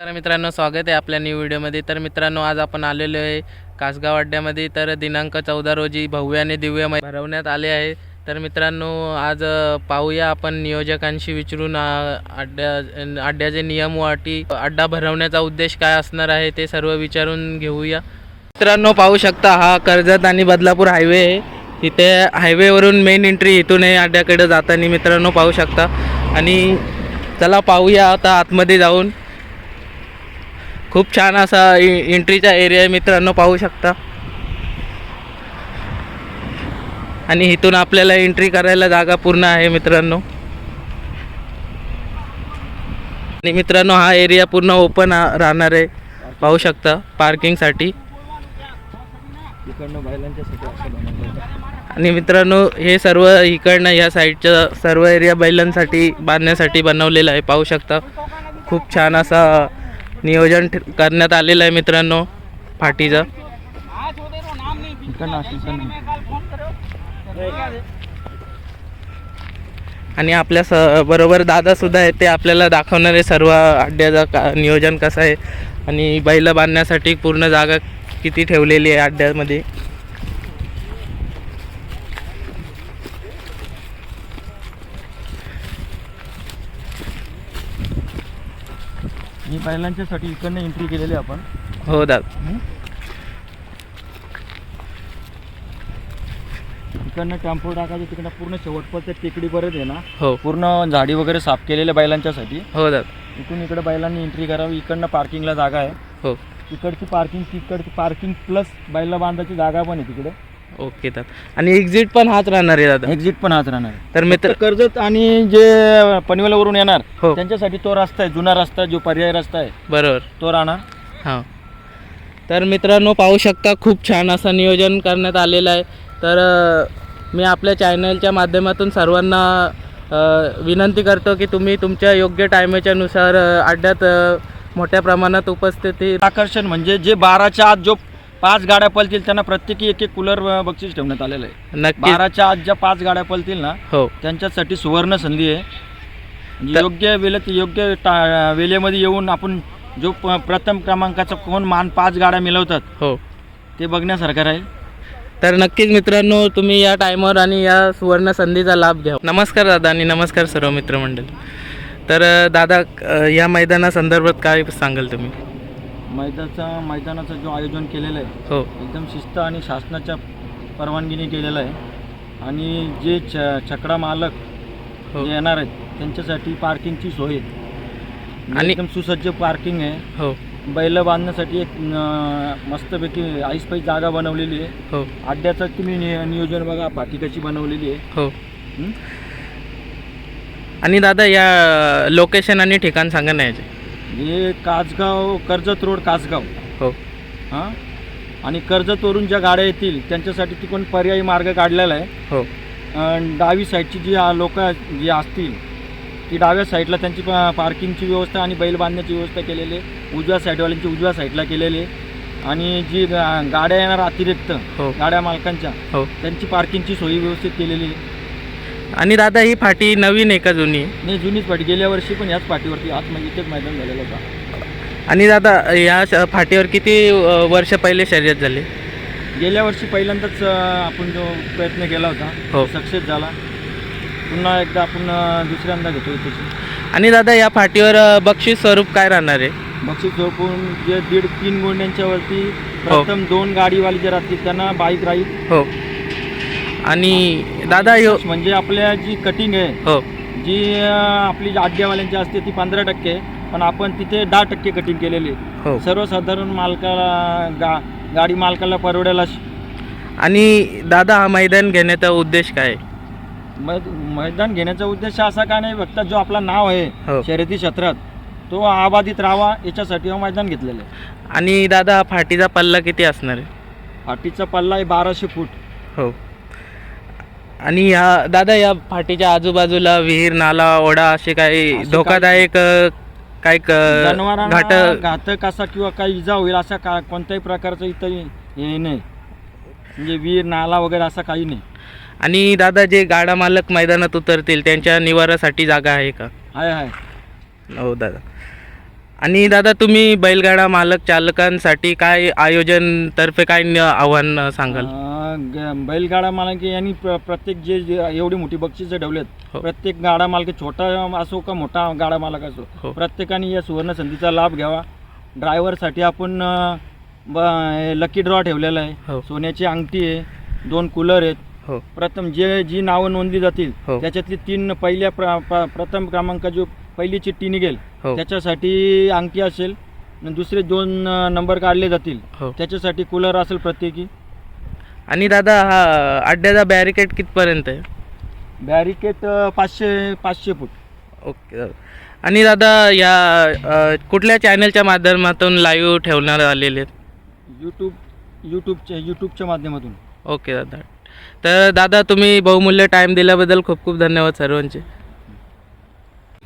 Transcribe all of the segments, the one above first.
तर मित्रांनो स्वागत आहे आपल्या न्यू व्हिडिओमध्ये तर मित्रांनो आज आपण आलेलो आहे कासगाव अड्ड्यामध्ये. तर दिनांक चौदा रोजी भव्य आणि दिव्य भरवण्यात आले आहे. तर मित्रांनो आज पाहूया आपण नियोजकांशी विचारून अड्ड्या अड्ड्याचे नियम व अटी अड्डा भरवण्याचा उद्देश काय असणार आहे ते सर्व विचारून घेऊया. मित्रांनो पाहू शकता हा कर्जत आणि बदलापूर हायवे आहे. तिथे हायवेवरून मेन एंट्री इथून आहे अड्ड्याकडे जाताना मित्रांनो पाहू शकता. आणि चला पाहूया आता आतमध्ये जाऊन. खूप छान असा इ- एंट्रीचा एरिया आहे मित्रांनो पाहू शकता. आणि इथून आपल्याला एंट्री करायला जागा पूर्ण आहे मित्रांनो. आणि मित्रांनो हा एरिया पूर्ण ओपन राहणार आहे. पाहू शकता पार्किंगसाठी. आणि मित्रांनो हे सर्व इकडनं या साईडचं सर्व एरिया बैलांसाठी बांधण्यासाठी बनवलेलं आहे. पाहू शकता खूप छान असा नियोजन करण्यात आलेलं आहे मित्रांनो फाटीचं. आणि आपल्या स बरोबर दादासुद्धा आहेत ते आपल्याला दाखवणार सर्व अड्ड्याचं का नियोजन कसं आहे. आणि बैल बांधण्यासाठी पूर्ण जागा किती ठेवलेली आहे अड्ड्यामध्ये. ही बैलांच्यासाठी इकडनं एंट्री केलेली आपण. हो दादा इकडनं टेम्पो टाकायचं तिकडनं पूर्ण शेवटपर्यंत टेकडी परत आहे ना. हो. पूर्ण झाडी वगैरे साफ केलेल्या बैलांच्यासाठी. हो दादा इकडून इकडे बैलांनी एंट्री करावी. इकडनं पार्किंगला जागा आहे. हो. इकडची पार्किंग तिकडची पार्किंग प्लस बैला बांधायची जागा पण आहे तिकडे. ओके दादा. आणि एक्झिट पण हाच राहणार आहे दादा. एक्झिट पण हाच राहणार आहे. तर मित्र कर्जत आणि जे पनवेलवरून येणार हो. त्यांच्यासाठी तो रस्ता आहे जुना रस्ता जो पर्याय रस्ता आहे बरोबर. तो राहणार. हां. तर मित्रांनो पाहू शकता खूप छान असं नियोजन करण्यात आलेलं आहे. तर अ, मी आपल्या चॅनलच्या माध्यमातून सर्वांना अ, विनंती करतो की तुम्ही तुमच्या योग्य टायमाच्या नुसार अ, अड्ड्यात अ, मोठ्या प्रमाणात उपस्थिती आकर्षण म्हणजे जे बाराच्या आत जो पाच गाड्या पळतील त्यांना प्रत्येकी एक एक कूलर बक्षीस ठेवण्यात आलेलं आहे. नक्की बाराच्या आत ज्या पाच गाड्या पळतील ना हो. त्यांच्यासाठी सुवर्ण संधी आहे. योग्य वेळेत योग्य वेळेमध्ये येऊन आपण जो प्रथम क्रमांकाचा कोण मान पाच गाड्या मिळवतात हो. ते बघण्यासारखं राहील. तर नक्कीच मित्रांनो तुम्ही या टायमावर आणि या सुवर्ण संधीचा लाभ घ्या. नमस्कार दादा आणि नमस्कार सर्व मित्रमंडळी. तर दादा या मैदानासंदर्भात काय सांगाल तुम्ही? मैदानाचा मैदानाचं जो आयोजन केलेलं आहे हो. एकदम शिस्त आणि शासनाच्या परवानगीने केलेलं आहे. आणि जे छ छकडा मालक हो. जे येणार आहेत त्यांच्यासाठी पार्किंगची सोय आहे. म्हणजे आणि- एकदम सुसज्ज पार्किंग आहे. हो. बैल बांधण्यासाठी एक मस्तपैकी ऐसपैस जागा बनवलेली आहे. हो. अड्ड्याचं तुम्ही नि- नियोजन बघा पाठी कशी बनवलेली आहे. हो. हं? आणि दादा या लोकेशन आणि ठिकाण सांगा ना याचे. हे कासगाव कर्जत रोड कासगाव. हो. हां? आणि कर्जतवरून ज्या गाड्या येतील त्यांच्यासाठी तिकडून पर्यायी मार्ग काढलेला आहे. हो. अन् डावी साईडची जी लोक जी असतील ती डाव्या साईडला त्यांची पा- पार्किंगची व्यवस्था आणि बैल बांधण्याची व्यवस्था केलेली आहे. उजव्या साईडवाल्यांची उजव्या साईडला केलेली आहे. आणि जी गा- गाड्या येणार अतिरिक्त हो. गाड्या मालकांच्या हो. त्यांची पार्किंगची सोयी व्यवस्थित केलेली आहे. आणि दादा ही फाटी नवीन आहे का जुनी? नाही जुनीच पाठी गेल्या वर्षी पण याच पाठीवरती आज म्हणजे इथेच मैदान झालेलं होता. आणि दादा या श- फाटीवर किती अ, वर्ष पहिले शर्यत झाली? गेल्या वर्षी पहिल्यांदाच अं, आपण जो प्रयत्न केला होता हो. सक्सेस झाला. पुन्हा एकदा आपण अं, दुसऱ्यांदा घेतो त्याची आणि दादा या फाटीवर अ, बक्षीस स्वरूप काय राहणार आहे? बक्षीस झोपून जे दीड तीन गुंड्यांच्या वरती हो. प्रथम दोन गाडीवाले जे राहतील त्यांना बाईक राहील. हो. आणि दादा यो म्हणजे आपल्या जी कटिंग आहे हो जी अं, आपली जी आड्यावाल्यांची असते ती पंधरा टक्के. पण आपण तिथे दहा टक्के कटिंग केलेली आहे. हो सर्वसाधारण मालकाला गा गाडी मालकाला परवडायला श- आणि दादा हा मैदान घेण्याचा उद्देश काय आहे? मै- मैदान घेण्याचा उद्देश असा का नाही फक्त जो आपला नाव हो. आहे शर्यती क्षेत्रात तो आबाधित राहावा याच्यासाठी हे मैदान घेतलेलं आहे आणि दादा हा फाटीचा पल्ला किती असणार आहे फाटीचा पल्ला आहे बाराशे फूट हो आणि या दादा या फाटीच्या आजूबाजूला विहीर नाला ओढा असे काही असे धोकादायक अ, काही क- जनावरांना घाट घातक असा किंवा काही इजा होईल असा का कोणत्याही प्रकारचं इथं हे नाही. म्हणजे विहीर नाला वगैरे असं काही नाही. आणि दादा जे गाडा मालक मैदानात उतरतील त्यांच्या निवारासाठी जागा आहे का? आहे आहे. हो दादा. आणि दादा तुम्ही बैलगाडा मालक चालकांसाठी काय आयोजन तर्फे काय न- आव्हान सांगाल? अं, ग- बैलगाडा मालक यांनी प्र- प्रत्येक जे जे एवढी मोठी बक्षिसं ठेवलेत. हो. प्रत्येक गाडा मालक छोटा असो का मोठा गाडा मालक हो. असो प्रत्येकाने या सुवर्ण संधीचा लाभ घ्यावा. ड्रायव्हरसाठी आपण लकी ड्रॉ ठेवलेला आहे. हो. सोन्याची अंगठी आहे दोन कूलर आहेत. हो. प्रथम जे जी नावं नोंदली जातील हो. त्याच्यातली तीन पहिल्या प्र- प्र- प्रथम क्रमांक जो पहिली चिठ्ठी निघेल. हो. त्याच्यासाठी अंगठी असेल आणि दुसरे दोन अं, नंबर काढले जातील. हो. त्याच्यासाठी कूलर असेल प्रत्येकी. आणि दादा हा अड्ड्याचा बॅरिकेड कितपर्यंत आहे? बॅरिकेड अं, पाचशे पाचशे फूट. ओके दादा. आणि दादा या अ, कुठल्या चॅनलच्या माध्यमातून लाईव्ह ठेवण्यात आलेले आहेत? यूट्यूब यूट्यूबच्या यूट्यूबच्या माध्यमातून. ओके दादा. तर दादा तुम्ही बहुमूल्य टाईम दिल्याबद्दल खूप खूप धन्यवाद सर्वांचे.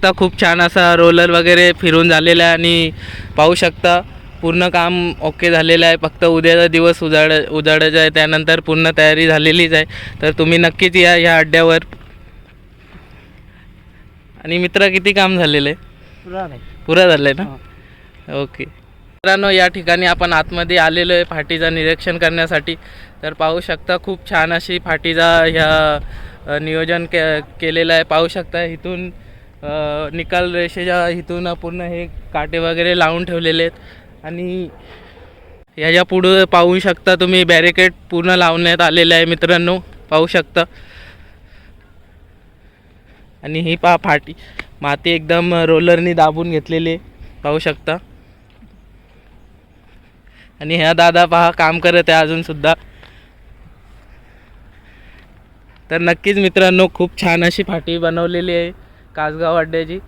आता खूप छान असा रोलर वगैरे फिरून झालेला आहे आणि पाहू शकता पूर्ण काम ओके झालेलं आहे. फक्त उद्याचा दिवस उजाड उजाडायचा आहे त्यानंतर पूर्ण तयारी झालेलीच आहे. तर तुम्ही नक्कीच या ह्या अड्ड्यावर. आणि मित्र किती काम झालेलं आहे? पुरा झालं आहे ना? ओके मित्रांनो या ठिकाणी आपण आतमध्ये आलेलो आहे फाटीचं निरीक्षण करण्यासाठी. तर पाहू शकता खूप छान अशी फाटीचा ह्या नियोजन के केलेलं आहे. पाहू शकता इथून निकाल रेषेच्या इथून पूर्ण हे काटे वगैरे लावून ठेवलेले आहेत. आणि ह्याच्या पुढं पाहू शकता तुम्ही बॅरिकेड पूर्ण लावण्यात आलेलं आहे मित्रांनो. पाहू शकता. आणि ही पहा फाटी माती एकदम रोलरनी दाबून घेतलेली पाहू शकता. आणि ह्या दादा पहा काम करत आहे अजूनसुद्धा तर नक्कीच मित्रांनो खूप छान अशी फाटी बनवलेली आहे. कासगाव अड्ड्याची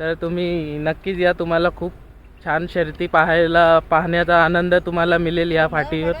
तर तुम्ही नक्कीच या तुम्हाला खूप छान शर्यती पाहायला पाहण्याचा आनंद तुम्हाला मिळेल या फाटीवर.